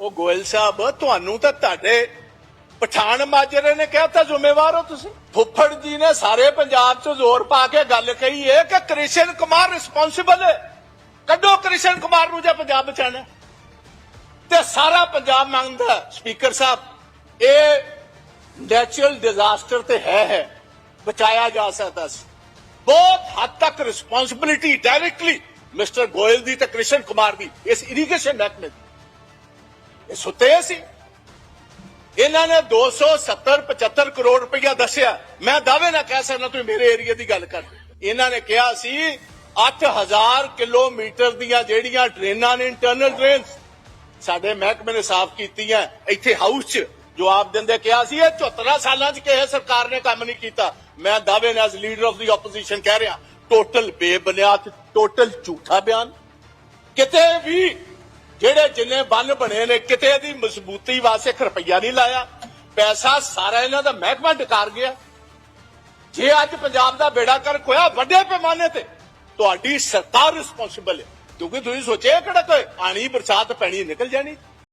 ਉਹ ਗੋਇਲ ਸਾਹਿਬ, ਤੁਹਾਨੂੰ ਤਾਂ ਤੁਹਾਡੇ ਪਠਾਨ ਮਾਜਰੇ ਨੇ ਕਿਹਾ ਤਾਂ ਜ਼ਿੰਮੇਵਾਰ ਹੋ ਤੁਸੀਂ। ਫੁੱਫੜ ਜੀ ਨੇ ਸਾਰੇ ਪੰਜਾਬ 'ਚ ਜ਼ੋਰ ਪਾ ਕੇ ਗੱਲ ਕਹੀ ਹੈ ਕਿ ਕ੍ਰਿਸ਼ਨ ਕੁਮਾਰ ਰਿਸਪੌਂਸਿਬਲ ਹੈ ਕੱਢੋ ਕ੍ਰਿਸ਼ਨ ਕੁਮਾਰ ਨੂੰ ਜੇ ਪੰਜਾਬ ਬਚਾਣਾ ਤੇ ਸਾਰਾ ਪੰਜਾਬ ਮੰਗਦਾ ਸਪੀਕਰ ਸਾਹਿਬ, ਇਹ ਨੈਚੁਰਲ ਡਿਜ਼ਾਸਟਰ ਤੇ ਹੈ ਹੈ। ਬਚਾਇਆ ਜਾ ਸਕਦਾ ਸੀ। ਬਹੁਤ ਹੱਦ ਤੱਕ ਰਿਸਪੌਂਸਿਬਿਲਿਟੀ ਡਾਇਰੈਕਟਲੀ ਮਿਸਟਰ ਗੋਇਲ ਦੀ ਤੇ ਕ੍ਰਿਸ਼ਨ ਕੁਮਾਰ ਦੀ ਇਸ ਇਰੀਗੇਸ਼ਨ ਮਹਿਕਮੇ ਦੀ ਇਹ ਸੁੱਤੇ ਸੀ ਇਹਨਾਂ ਨੇ 270 75 ਕਰੋੜ ਰੁਪਇਆ ਦੱਸਿਆ। ਮੈਂ ਦਾਅਵੇ ਨਾ ਕਹਿ ਸਕਦਾ ਤੁਸੀਂ ਮੇਰੇ ਏਰੀਆ ਦੀ ਗੱਲ ਕਰਦੇ। ਇਹਨਾਂ ਨੇ ਕਿਹਾ ਸੀ 8000 ਕਿਲੋਮੀਟਰ ਦੀਆਂ ਜਿਹੜੀਆਂ ਡਰੇਨਾਂ ਨੇ ਇੰਟਰਨਲ ਡਰੇਨਸ ਸਾਡੇ ਮਹਿਕਮੇ ਨੇ ਸਾਫ਼ ਕੀਤੀਆਂ ਇੱਥੇ ਹਾਊਸ 'ਚ। ਜਵਾਬ ਦਿੰਦੇ ਕਿਹਾ ਸੀ, ਇਹ 74 ਸਾਲਾਂ 'ਚ ਕਿਸੇ ਸਰਕਾਰ ਨੇ ਕੰਮ ਨਹੀਂ ਕੀਤਾ। ਮੈਂ ਦਾਅਵੇ ਨਾਲ ਲੀਡਰ ਆਫ ਦੀ ਆਪੋਜੀਸ਼ਨ ਕਹਿ ਰਿਹਾ ਟੋਟਲ ਬੇਬੁਨਿਆਦ ਟੋਟਲ ਝੂਠਾ ਬਿਆਨ। ਕਿਤੇ ਵੀ ਜਿਹੜੇ ਜਿੰਨੇ ਬੰਨ ਬਣੇ ਨੇ, ਕਿਤੇ ਦੀ ਮਜ਼ਬੂਤੀ ਵਾਸਤੇ ਇੱਕ ਨਹੀਂ ਲਾਇਆ। ਪੈਸਾ ਸਾਰਾ ਇਹਨਾਂ ਦਾ ਮਹਿਕਮਾ ਡਕਾਰ ਗਿਆ। ਜੇ ਅੱਜ ਪੰਜਾਬ ਦਾ ਬੇੜਾ ਕਰ ਹੋਇਆ ਵੱਡੇ ਪੈਮਾਨੇ ਤੇ, ਤੁਹਾਡੀ ਸਰਕਾਰ ਰਿਸਪੌਂਸਿਬਲ ਹੈ। ਕਿਉਂਕਿ ਤੁਸੀਂ ਸੋਚਿਆ ਕਿਹੜਾ ਕੋਈ ਆਣੀ ਬਰਸਾਤ ਪੈਣੀ ਨਿਕਲ ਜਾਣੀ।